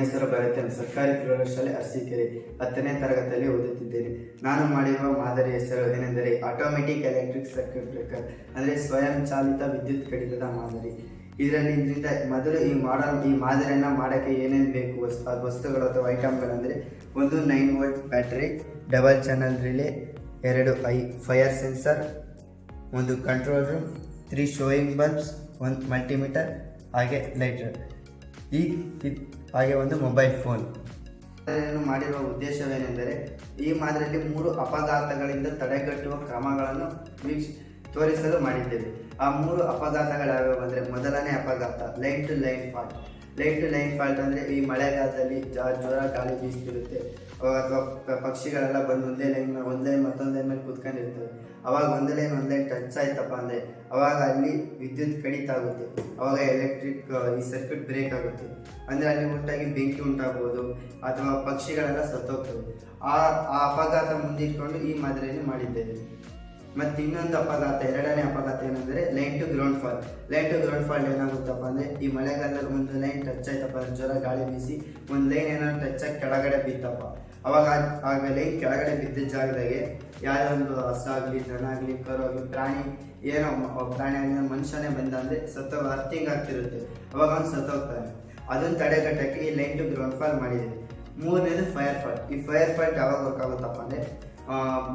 ಹೆಸರು ಭರತನ್ ಸರ್ಕಾರಿ ಪ್ರೌಢಶಾಲೆ ಅರಸೀಕೆರೆ ಹತ್ತನೇ ತರಗತಿಯಲ್ಲಿ ಓದುತ್ತಿದ್ದೇನೆ. ನಾನು ಮಾಡಿರುವ ಮಾದರಿ ಹೆಸರು ಏನೆಂದರೆ ಆಟೋಮೆಟಿಕ್ ಎಲೆಕ್ಟ್ರಿಕ್ ಸರ್ಕ್ಯೂಟ್ ಬ್ರೇಕರ್ ಅಂದರೆ ಸ್ವಯಂ ಚಾಲಿತ ವಿದ್ಯುತ್ ಕಡಿತದ ಮಾದರಿ. ಇದರಲ್ಲಿ ಇದರಿಂದ ಮೊದಲು ಈ ಮಾಡಲ್ ಈ ಮಾದರಿಯನ್ನು ಮಾಡೋಕ್ಕೆ ಏನೇನು ಬೇಕು ವಸ್ತು ವಸ್ತುಗಳು ಅಥವಾ ಐಟಮ್ಗಳಂದರೆ ಒಂದು nine volt battery double channel relay ಎರಡು ಐ ಫೈರ್ ಸೆನ್ಸರ್ ಒಂದು control room three showing bulbs ಒಂದು ಮಲ್ಟಿಮೀಟರ್ ಹಾಗೆ ಲೈಟರ್ ಈ ಹಾಗೆ ಒಂದು ಮೊಬೈಲ್ ಫೋನ್ ಮಾಡಿರುವ ಉದ್ದೇಶವೇನೆಂದರೆ, ಈ ಮಾದರಿಯಲ್ಲಿ ಮೂರು ಅಪಘಾತಗಳಿಂದ ತಡೆಗಟ್ಟುವ ಕ್ರಮಗಳನ್ನು ವೀಕ್ಷ, ತೋರಿಸಲು ಮಾಡಿದ್ದೇವೆ. ಆ ಮೂರು ಅಪಘಾತಗಳು ಯಾವ್ಯಾವು ಅಂದರೆ, ಮೊದಲನೇ ಅಪಘಾತ line to line fault line to line fault ಅಂದರೆ, ಈ ಮಳೆಗಾಲದಲ್ಲಿ ಜ್ವರ ಗಾಳಿ ಬೀಸ್ತಿರುತ್ತೆ. ಅಥವಾ ಪಕ್ಷಿಗಳೆಲ್ಲ ಬಂದು ಒಂದೇ ಲೈನ್ ಒಂದೇ ಮತ್ತೊಂದು ಮೇಲೆ ಕೂತ್ಕೊಂಡಿರ್ತವೆ. ಅವಾಗ ಒಂದೇ ಲೈನ್ ಒಂದು ಲೈನ್ ಟಚ್ ಆಯ್ತಪ್ಪ ಅಂದರೆ ಅವಾಗ ಅಲ್ಲಿ ವಿದ್ಯುತ್ ಕಡಿತ ಆಗುತ್ತೆ. ಅವಾಗ ಎಲೆಕ್ಟ್ರಿಕ್ ಈ ಸರ್ಕ್ಯೂಟ್ ಬ್ರೇಕ್ ಆಗುತ್ತೆ. ಅಂದರೆ ಅಲ್ಲಿ ಉಂಟಾಗಿ ಬೆಂಕಿ ಉಂಟಾಗ್ಬೋದು ಅಥವಾ ಪಕ್ಷಿಗಳೆಲ್ಲ ಸತ್ತೋಗ್ತವೆ. ಆ ಆ ಅಪಘಾತ ಮುಂದಿಟ್ಕೊಂಡು ಈ ಮಾದರಿಯನ್ನು ಮಾಡಿದ್ದೇವೆ. ಮತ್ತೆ ಇನ್ನೊಂದು ಅಪಘಾತ, ಎರಡನೇ ಅಪಘಾತ ಏನಂದ್ರೆ line to ground fall line to ground fall ಏನಾಗುತ್ತಪ್ಪ ಅಂದ್ರೆ ಈ ಮಳೆಗಾಲದಲ್ಲಿ ಒಂದು ಲೈನ್ ಟಚ್ ಆಯ್ತಪ್ಪ ಜ್ವರ, ಗಾಳಿ ಬೀಸಿ ಒಂದು ಲೈನ್ ಏನಾದ್ರು ಟಚ್ ಆಗಿ ಕೆಳಗಡೆ ಬಿತ್ತಪ್ಪ. ಅವಾಗ ಆ- ಆಗ ಲೈನ್ ಕೆಳಗಡೆ ಬಿದ್ದ ಜಾಗದಾಗೆ ಯಾವುದೇ ಒಂದು ಹಸ ಆಗಲಿ, ದನ ಆಗಲಿ, ಕರು ಆಗಲಿ, ಪ್ರಾಣಿ, ಏನೋ ಪ್ರಾಣಿ ಆಗಲಿ ಮನುಷ್ಯನೇ ಬಂದ ಅಂದ್ರೆ ಸತ್ತ ಅರ್ಥಿಂಗ್ ಆಗ್ತಿರುತ್ತೆ? ಅವಾಗ ಅವ್ನು ಸತ್ತೋಗ್ತಾನೆ. ಅದನ್ನ ತಡೆಗಟ್ಟಕ್ಕೆ ಈ ಲೈನ್ ಟು ಗ್ರೌಂಡ್ ಫಾಲ್ ಮಾಡಿದೆ. ಮೂರನೇದು ಫೈರ್ ಫಾಲ್ ಈ ಫೈರ್ ಫಾಲ್ ಯಾವಾಗ ವರ್ಕ್ ಆಗುತ್ತಪ್ಪ ಅಂದ್ರೆ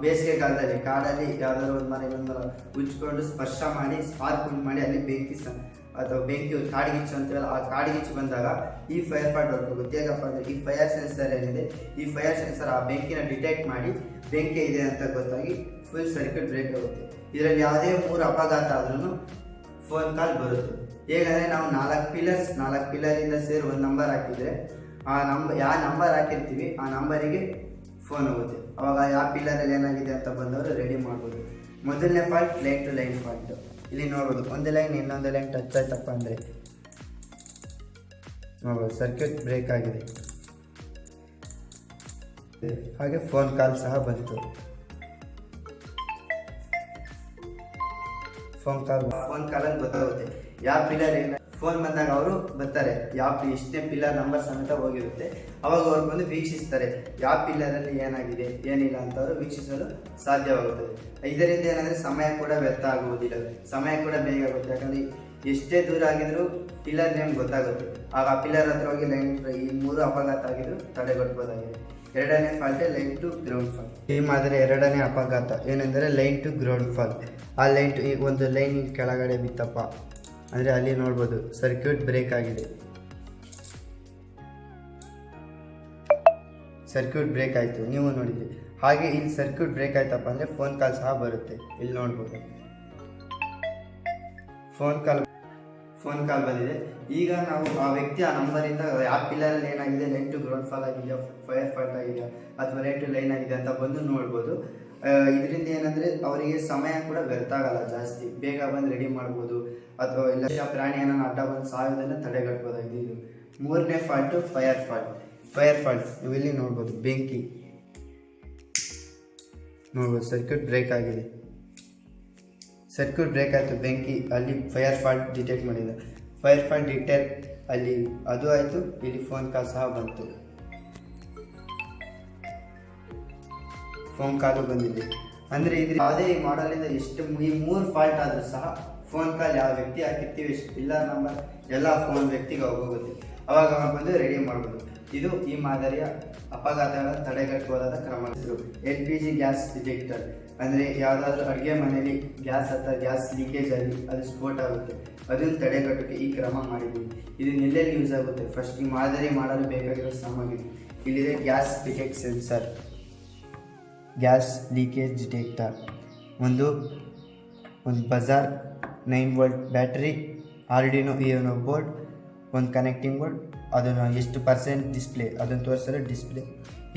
ಬೇಸಿಗೆ ಕಾಲದಲ್ಲಿ ಕಾಡಲ್ಲಿ ಯಾವ್ದಾದ್ರು ಒಂದು ಮನೆ ಒಂದು ಉಜ್ಕೊಂಡು ಸ್ಪರ್ಶ ಮಾಡಿ ಸ್ಪಾರ್ಕ್ ಉಂಟು ಮಾಡಿ ಅಲ್ಲಿ ಬೆಂಕಿ ಅಥವಾ ಬೆಂಕಿ ಕಾಡಿಗಿಚ್ಚು ಅಂತೀವಲ್ಲ ಆ ಕಾಡಿಗಿಚ್ಚು ಬಂದಾಗ ಈ ಫೈರ್ ಫೈಟ್ ಆಗುತ್ತೆ ಹೇಗಪ್ಪ ಅಂದ್ರೆ ಈ ಫೈರ್ ಸೆನ್ಸರ್ ಏನಿದೆ, ಈ ಫೈರ್ ಸೆನ್ಸರ್ ಆ ಬೆಂಕಿನ ಡಿಟೆಕ್ಟ್ ಮಾಡಿ ಬೆಂಕಿ ಇದೆ ಅಂತ ಗೊತ್ತಾಗಿ ಫುಲ್ ಸರ್ಕ್ಯೂಟ್ ಬ್ರೇಕ್ ಆಗುತ್ತೆ. ಇದರಲ್ಲಿ ಯಾವುದೇ ಮೂರು ಅಪಘಾತ ಆದ್ರೂ ಫೋನ್ ಕಾಲ್ ಬರುತ್ತೆ. ಹೇಗಂದ್ರೆ ನಾವು ನಾಲ್ಕು ಪಿಲ್ಲರ್ಸ್ ನಾಲ್ಕು ಪಿಲ್ಲರಿಂದ ಸೇರಿ ಒಂದು ನಂಬರ್ ಹಾಕಿದ್ರೆ, ಆ ನಂಬರ್ ಯಾವ ನಂಬರ್ ಹಾಕಿರ್ತೀವಿ, ಆ ನಂಬರಿಗೆ ಫೋನ್ ಹೋಗುತ್ತೆ. ಅವಾಗ ಯಾವ ಪಿಲ್ಲರಲ್ಲಿ ಏನಾಗಿದೆ ಅಂತ ಬಂದವರು ರೆಡಿ ಮಾಡ್ಬೋದು. ಮೊದಲನೇ fault line to line fault ಇಲ್ಲಿ ನೋಡ್ಬೋದು, ಒಂದು ಲೈನ್ ಇನ್ನೊಂದು ಲೈನ್ ಟಚ್ ಆಯ್ತಪ್ಪ ಅಂದರೆ. ನೋಡ್ಬೋದು ಸರ್ಕ್ಯೂಟ್ ಬ್ರೇಕ್ ಆಗಿದೆ. ಹಾಗೆ ಫೋನ್ ಕಾಲ್ ಸಹ ಬಂತು. ಫೋನ್ ಕಾಲ್ ಫೋನ್ ಕಾಲಲ್ಲಿ ಗೊತ್ತಾಗುತ್ತೆ. ಯಾವ ಪಿಲ್ಲರ್ ಏನ ಫೋನ್ ಬಂದಾಗ ಅವರು ಬರ್ತಾರೆ ಯಾವ ಎಷ್ಟನೇ ಪಿಲ್ಲರ್ ನಂಬರ್ ಸಮೇತ ಹೋಗಿರುತ್ತೆ. ಅವಾಗ ಅವ್ರು ಬಂದು ವೀಕ್ಷಿಸ್ತಾರೆ ಯಾವ ಪಿಲ್ಲರಲ್ಲಿ ಏನಾಗಿದೆ, ಏನಿಲ್ಲ ಅಂತ ಅವರು ವೀಕ್ಷಿಸಲು ಸಾಧ್ಯವಾಗುತ್ತದೆ. ಇದರಿಂದ ಏನಂದ್ರೆ ಸಮಯ ಕೂಡ ವ್ಯರ್ಥ ಆಗುವುದಿಲ್ಲ. ಸಮಯ ಕೂಡ ಬೇಗ ಆಗುತ್ತೆ. ಯಾಕಂದ್ರೆ ಎಷ್ಟೇ ದೂರ ಆಗಿದ್ರು ಪಿಲ್ಲರ್ ನೇಮ್ ಗೊತ್ತಾಗುತ್ತೆ. ಆಗ ಆ ಪಿಲ್ಲರ್ ಹತ್ರ ಹೋಗಿ ಲೈನ್ ಈ ಮೂರು ಅಪಘಾತ ಆಗಿದ್ರು ತಡೆಗಟ್ಟಬಹುದಾಗಿದೆ ಎರಡನೇ fault line to ground fall ಈ ಮಾದರಿ ಎರಡನೇ ಅಪಘಾತ ಏನೆಂದರೆ ಲೈನ್ ಟು ಗ್ರೌಂಡ್ ಫಾಲ್ ಆ ಲೈನ್ ಟು ಈ ಒಂದು ಲೈನ್ ಕೆಳಗಡೆ ಬಿತ್ತಪ್ಪ. ಅಂದರೆ ಅಲ್ಲಿ ನೋಡ್ಬೋದು ಸರ್ಕ್ಯೂಟ್ ಬ್ರೇಕ್ ಆಗಿದೆ. ಸರ್ಕ್ಯೂಟ್ ಬ್ರೇಕ್ ಆಯಿತು, ನೀವು ನೋಡಿದ್ರಿ. ಹಾಗೆ ಇಲ್ಲಿ ಸರ್ಕ್ಯೂಟ್ ಬ್ರೇಕ್ ಆಯ್ತಪ್ಪ ಅಂದರೆ ಫೋನ್ ಕಾಲ್ ಸಹ ಬರುತ್ತೆ. ಇಲ್ಲಿ ನೋಡ್ಬೋದು. ಫೋನ್ ಕಾಲ್ ಫೋನ್ ಕಾಲ್ ಬಂದಿದೆ. ಈಗ ನಾವು ಆ ವ್ಯಕ್ತಿ ಆ ನಂಬರಿಂದ ಯಾವ ಪಿಲ್ಲರಲ್ಲಿ ಏನಾಗಿದೆ ಲೈನ್ ಟು ಗ್ರೌಂಡ್ ಫಾಲ್ ಆಗಿದೆಯಾ ಫೈರ್ ಫಾಲ್ಟ್ ಆಗಿದೆಯಾ ಅಥವಾ ಲೈನ್ ಟು ಲೈನ್ ಆಗಿದೆ ಅಂತ ಬಂದು ನೋಡ್ಬೋದು. ಇದರಿಂದ ಏನಂದರೆ ಅವರಿಗೆ ಸಮಯ ಕೂಡ ವ್ಯರ್ಥ ಆಗಲ್ಲ, ಜಾಸ್ತಿ. ಬೇಗ ಬಂದು ರೆಡಿ ಮಾಡ್ಬೋದು. ಅಥವಾ ಇಲ್ಲ ಪ್ರಾಣಿ ಏನಾದ್ರು ಅಡ್ಡ ಬಂದು ಸಾಯೋದನ್ನು ತಡೆಗಟ್ಬೋದಾಗಿದೆ ಇದು ಮೂರನೇ fault fire fault fire fault ನೀವು ಇಲ್ಲಿ ನೋಡ್ಬೋದು, ಬೆಂಕಿ. ನೋಡ್ಬೋದು ಸರ್ಕ್ಯೂಟ್ ಬ್ರೇಕ್ ಆಗಿದೆ. ಸರ್ಕ್ಯೂಟ್ ಬ್ರೇಕ್ ಆಯಿತು, ಬೆಂಕಿ. ಅಲ್ಲಿ ಫೈರ್ ಫಾಲ್ಟ್ ಡಿಟೆಕ್ಟ್ ಮಾಡಿದೆ. ಫೈರ್ ಫಾಲ್ಟ್ ಡಿಟೆಕ್ಟ್ ಅಲ್ಲಿ ಅದು ಆಯಿತು, ಇಲ್ಲಿ ಫೋನ್ ಕಾಲ್ ಸಹ ಬಂತು. ಫೋನ್ ಕಾಲು ಬಂದಿದೆ. ಅಂದರೆ ಇದ್ರ ಯಾವುದೇ ಮಾಡಲಿಂದ ಎಷ್ಟು ಈ ಮೂರು ಫಾಲ್ಟ್ ಆದರೂ ಸಹ ಫೋನ್ ಕಾಲ್ ಯಾವ ವ್ಯಕ್ತಿ ಹಾಕಿರ್ತೀವಿ ಎಷ್ಟು ಇಲ್ಲ ನಮ್ಮ ಎಲ್ಲ ಫೋನ್ ವ್ಯಕ್ತಿಗೆ ಹೋಗುತ್ತೆ ಅವಾಗ ಅವ್ರು ಬಂದು ರೆಡಿ ಮಾಡ್ಬೋದು. ಇದು ಈ ಮಾದರಿಯ ಅಪಘಾತಗಳ ತಡೆಗಟ್ಟಬಹುದಾದ ಕ್ರಮ. L P G gas detector ಅಂದರೆ ಯಾವುದಾದ್ರೂ ಅಡುಗೆ ಮನೆಯಲ್ಲಿ ಗ್ಯಾಸ್ ಅಥವಾ ಗ್ಯಾಸ್ ಲೀಕೇಜ್ ಆಗಿ ಅದು ಸ್ಫೋಟ ಆಗುತ್ತೆ. ಅದನ್ನು ತಡೆಗಟ್ಟಕ್ಕೆ ಈ ಕ್ರಮ ಮಾಡಿದ್ದೀವಿ. ಇದು ಎಲ್ಲೆಲ್ಲಿ ಯೂಸ್ ಆಗುತ್ತೆ. ಫಸ್ಟ್ ಈ ಮಾದರಿ ಮಾಡಲು ಬೇಕಾಗಿರೋ ಸಾಮಗ್ರಿ. ಇಲ್ಲಿದೆ gas detect sensor gas leakage detector ಒಂದು ಒಂದು buzzer nine volt battery Arduino Uno board ಒಂದು ಕನೆಕ್ಟಿಂಗ್ ಬೋರ್ಡ್ ಅದನ್ನು ಎಷ್ಟು ಪರ್ಸೆಂಟ್ ಡಿಸ್ಪ್ಲೇ ಅದನ್ನು ತೋರಿಸಲು ಡಿಸ್ಪ್ಲೇ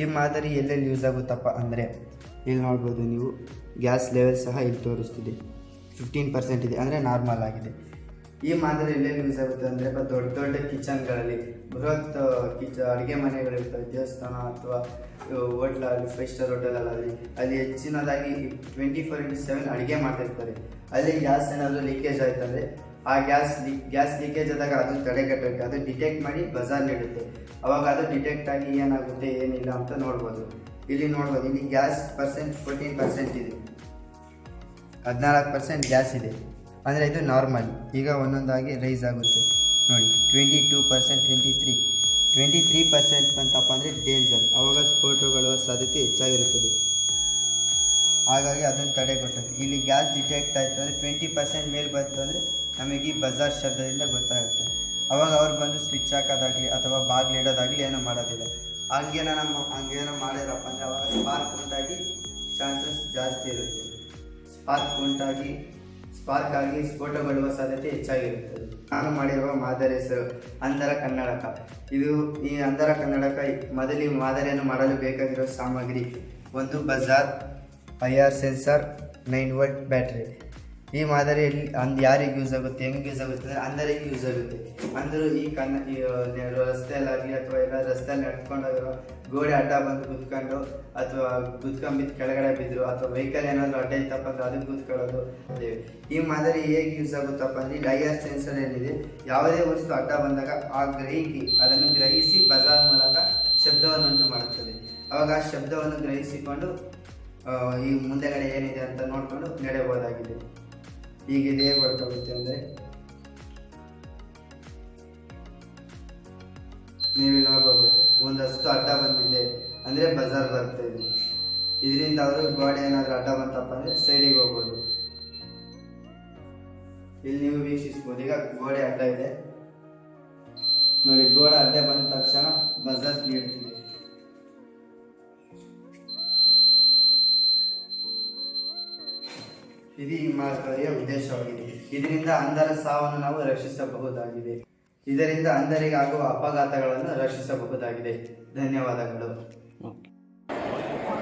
ಈ ಮಾದರಿ ಎಲ್ಲೆಲ್ಲಿ ಯೂಸ್ ಆಗುತ್ತಪ್ಪ ಅಂದರೆ, ಇಲ್ಲಿ ನೋಡ್ಬೋದು ನೀವು, ಗ್ಯಾಸ್ ಲೆವೆಲ್ ಸಹ ಇಲ್ಲಿ ತೋರಿಸ್ತಿದೆ. ಫಿಫ್ಟೀನ್ ಪರ್ಸೆಂಟ್ ಇದೆ ಅಂದರೆ ನಾರ್ಮಲ್ ಆಗಿದೆ. ಈ ಮಾದರಿ ಎಲ್ಲೆಲ್ಲಿ ಯೂಸ್ ಆಗುತ್ತೆ ಅಂದರೆ ದೊಡ್ಡ ದೊಡ್ಡ ಕಿಚನ್ಗಳಲ್ಲಿ. ಬೃಹತ್ ಕಿಚ, ಅಡುಗೆ ಮನೆಗಳಿರ್ತವೆ ದೇವಸ್ಥಾನ ಅಥವಾ ಹೋಟ್ಲಾಗಲಿ ಫೈವ್ ಸ್ಟಾರ್ ಹೋಟೆಲಲ್ಲಾಗಲಿ ಅಲ್ಲಿ ಹೆಚ್ಚಿನದಾಗಿ ಟ್ವೆಂಟಿ ಫೋರ್ ಇಂಟು ಸೆವೆನ್ ಅಡುಗೆ ಮಾಡ್ತಿರ್ತಾರೆ ಅಲ್ಲಿ ಗ್ಯಾಸ್ ಏನಾದರೂ ಲೀಕೇಜ್ ಆಯ್ತಂದರೆ, ಆ ಗ್ಯಾಸ್ ಲೀಕ್ ಗ್ಯಾಸ್ ಲೀಕೇಜ್ ಆದಾಗ ಅದು ತಡೆಗಟ್ಟೋಕ್ಕೆ ಅದು ಡಿಟೆಕ್ಟ್ ಮಾಡಿ ಬಜಾರ್ ನೀಡುತ್ತೆ. ಅವಾಗ ಅದು ಡಿಟೆಕ್ಟ್ ಆಗಿ ಏನಾಗುತ್ತೆ, ಏನಿಲ್ಲ ಅಂತ ನೋಡ್ಬೋದು. ಇಲ್ಲಿ ನೋಡ್ಬೋದು, ಇಲ್ಲಿ ಗ್ಯಾಸ್ ಪರ್ಸೆಂಟ್ ಫೋರ್ಟೀನ್ ಪರ್ಸೆಂಟ್ ಇದೆ. ಹದಿನಾಲ್ಕು ಪರ್ಸೆಂಟ್ ಗ್ಯಾಸ್ ಇದೆ. ಅಂದರೆ ಇದು ನಾರ್ಮಲ್ ಈಗ ಒಂದೊಂದಾಗಿ ರೈಸ್ ಆಗುತ್ತೆ. ನೋಡಿ twenty two percent twenty three twenty three percent ಬಂತಪ್ಪ ಅಂದರೆ ಡೇಂಜರ್ ಅವಾಗ ಸ್ಫೋಟಗೊಳ್ಳುವ ಸಾಧ್ಯತೆ ಹೆಚ್ಚಾಗಿರುತ್ತದೆ. ಹಾಗಾಗಿ ಅದನ್ನು ತಡೆಗಟ್ಟಬೇಕು ಇಲ್ಲಿ ಗ್ಯಾಸ್ ಡಿಟೆಕ್ಟ್ ಆಯಿತು ಅಂದರೆ ಟ್ವೆಂಟಿ ಪರ್ಸೆಂಟ್ ಮೇಲೆ ಬಂತು ಅಂದರೆ ನಮಗೆ ಈ ಬಜಾರ್ ಶಬ್ದದಿಂದ ಗೊತ್ತಾಗುತ್ತೆ. ಅವಾಗ ಅವ್ರು ಬಂದು ಸ್ವಿಚ್ ಹಾಕೋದಾಗಲಿ ಅಥವಾ ಬಾಗಿಲು ಇಡೋದಾಗಲಿ ಏನೂ ಮಾಡೋದಿಲ್ಲ. ಹಂಗೇನ ನಮ್ಮ, ಹಂಗೇನೋ ಮಾಡಿರಪ್ಪ ಅಂದರೆ ಅವಾಗ ಸ್ಪಾರ್ಕ್ ಉಂಟಾಗಿ ಚಾನ್ಸಸ್ ಜಾಸ್ತಿ ಇರುತ್ತೆ. ಸ್ಪಾರ್ಕ್ ಉಂಟಾಗಿ ಸ್ಪಾರ್ಕ್ ಆಗಿ ಸ್ಫೋಟಗೊಳ್ಳುವ ಸಾಧ್ಯತೆ ಹೆಚ್ಚಾಗಿರುತ್ತದೆ. ನಾನು ಮಾಡಿರುವ ಮಾದರಿ ಹೆಸರು ಅಂಧರ ಕನ್ನಡಕ. ಇದು ಈ ಅಂಧರ ಕನ್ನಡಕ ಮೊದಲಿ ಮಾದರಿಯನ್ನು ಮಾಡಲು ಬೇಕಾಗಿರುವ ಸಾಮಗ್ರಿ. ಒಂದು buzzer I R sensor, nine volt battery. ಈ ಮಾದರಿಯಲ್ಲಿ ಅಂದ್ ಯಾರಿಗೆ ಯೂಸ್ ಆಗುತ್ತೆ, ಹೆಂಗೆ ಯೂಸ್ ಆಗುತ್ತೆ ಅಂದರೆ ಅಂದರಿಗೆ ಯೂಸ್ ಆಗುತ್ತೆ. ಅಂದರು ಈ ಕನ್ನ, ಈ ರಸ್ತೆಯಲ್ಲಾಗಲಿ ಅಥವಾ ಎಲ್ಲ ರಸ್ತೆಯಲ್ಲಿ ನಡ್ಕೊಂಡೋಗಿರೋ ಗೋಡೆ ಅಡ್ಡ ಬಂದು ಕುತ್ಕೊಂಡು ಅಥವಾ ಕುತ್ಕೊಂಬಿದ್ದು ಕೆಳಗಡೆ ಬಿದ್ದರು ಅಥವಾ ವೆಹಿಕಲ್ ಏನಾದರೂ ಅಡ್ಡ ಇತ್ತಪ್ಪ ಅಂದ್ರೆ ಅದಕ್ಕೆ ಕುತ್ಕೊಳ್ಳೋದು ಈ ಮಾದರಿ ಹೇಗೆ ಯೂಸ್ ಆಗುತ್ತಪ್ಪ ಅಂದರೆ ಐ ಸೆನ್ಸರ್ ಏನಿದೆ, ಯಾವುದೇ ವಸ್ತು ಅಡ್ಡ ಬಂದಾಗ ಆ ಗ್ರಹಿಕೆ, ಅದನ್ನು ಗ್ರಹಿಸಿ ಬಜಾರ್ ಮೂಲಕ ಶಬ್ದವನ್ನು ಉಂಟು ಮಾಡುತ್ತದೆ. ಆವಾಗ ಆ ಶಬ್ದವನ್ನು ಗ್ರಹಿಸಿಕೊಂಡು ಈ ಮುಂದೆಗಡೆ ಏನಿದೆ ಅಂತ ನೋಡಿಕೊಂಡು ನಡೆಯಬಹುದಾಗಿದೆ. ಈಗ ಇದು ಹೇಗೆ ವರ್ಕ್ ಆಗುತ್ತೆ ಅಂದರೆ? ನೀವು ನೋಡ್ಬೋದು, ಒಂದಷ್ಟು ಅಡ್ಡ ಬಂದಿದೆ. ಅಂದರೆ ಬಜಾರ್ ಬರ್ತಾ ಇದೆ. ಇದರಿಂದ ಅವರು ಗೋಡೆ ಏನಾದರೂ ಅಡ್ಡ ಬಂತಪ್ಪ ಅಂದರೆ ಸೈಡಿಗೆ ಹೋಗ್ಬೋದು. ಇಲ್ಲಿ ನೀವು ವೀಕ್ಷಿಸ್ಬೋದು. ಈಗ ಗೋಡೆ ಅಡ್ಡ ಇದೆ. ನೋಡಿ, ಗೋಡೆ ಅಡ್ಡ ಬಂದ ತಕ್ಷಣ ಬಜಾರ್ ನೀಡ್ತಿದೆ ಇದು ಈ ಮಾದರಿಯ ಉದ್ದೇಶವಾಗಿದೆ ಇದರಿಂದ ಅಂಧರ ಸಾವನ್ನು ನಾವು ರಕ್ಷಿಸಬಹುದಾಗಿದೆ ಇದರಿಂದ ಅಂಧರಿಗೆ ಆಗುವ ಅಪಘಾತಗಳನ್ನು ರಕ್ಷಿಸಬಹುದಾಗಿದೆ ಧನ್ಯವಾದಗಳು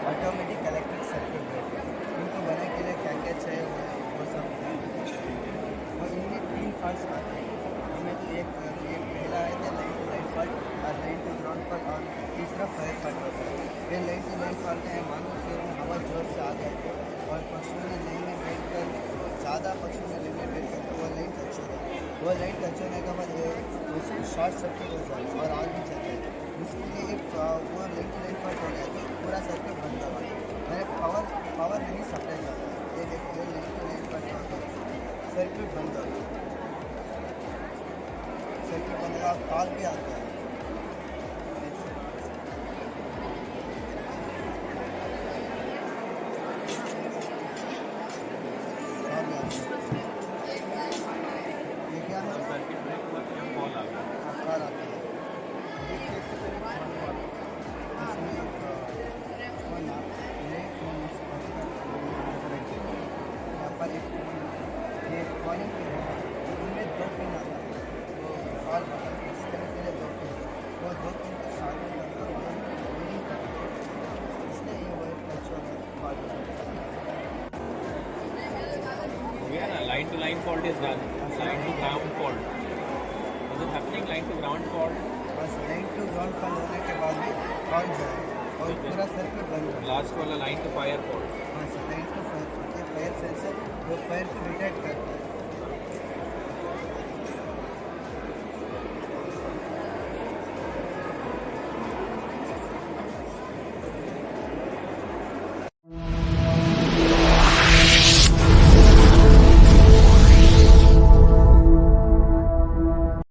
ऑटोमेटिक इलेक्ट्रिक सर्किट ब्रेकर इनको बनाने के लिए क्या क्या चाहिए वो वो सब और इनमें तीन पार्ट्स आते हैं इनमें तो एक एक पहला है लाइन टू लाइन पार्ट और लाइन टू ग्राउंड पार्ट और तीसरा फायर पार्ट होता है ये लाइन टू लाइन पार्ट है मानो से हवा जोर से आ गए थे और पक्षियों ने लाइन में बैठ कर ज़्यादा पक्षियों ने लाइन में बैठ कर वो लाइन टच हो गई। वो लाइन टच होने का ये उसको शॉर्ट सर्किट हो जाए और आग भी चल जाए। उसके लिए एक वो लाइन टू लाइन पार्ट हो गया तो पूरा सर्किट बंद हो गया मैंने पावर पावर नहीं सप्लाई जाता ये देखिए लाइन टू लाइन होता है सर्किट बंद हो गया। सर्किट बंद हुआ कॉल भी आता है ये पे है। दो पिन आता है। तो लिए दो पिन वो दो पिन के साथ में करके रीडिंग करते हैं इसलिए ये वो टच हो कॉल हो गया ना line to line fault is done line to ground fault is it happening line to ground fault बस लाइन टू ग्राउंड कॉल होने के बाद भी कॉल जाए और पूरा सर्किट बंद हो। लास्ट वाला लाइन टू फायर फॉल्ट हाँ sir line to fire fire sensor वो फायर को डिटेक्ट करता है।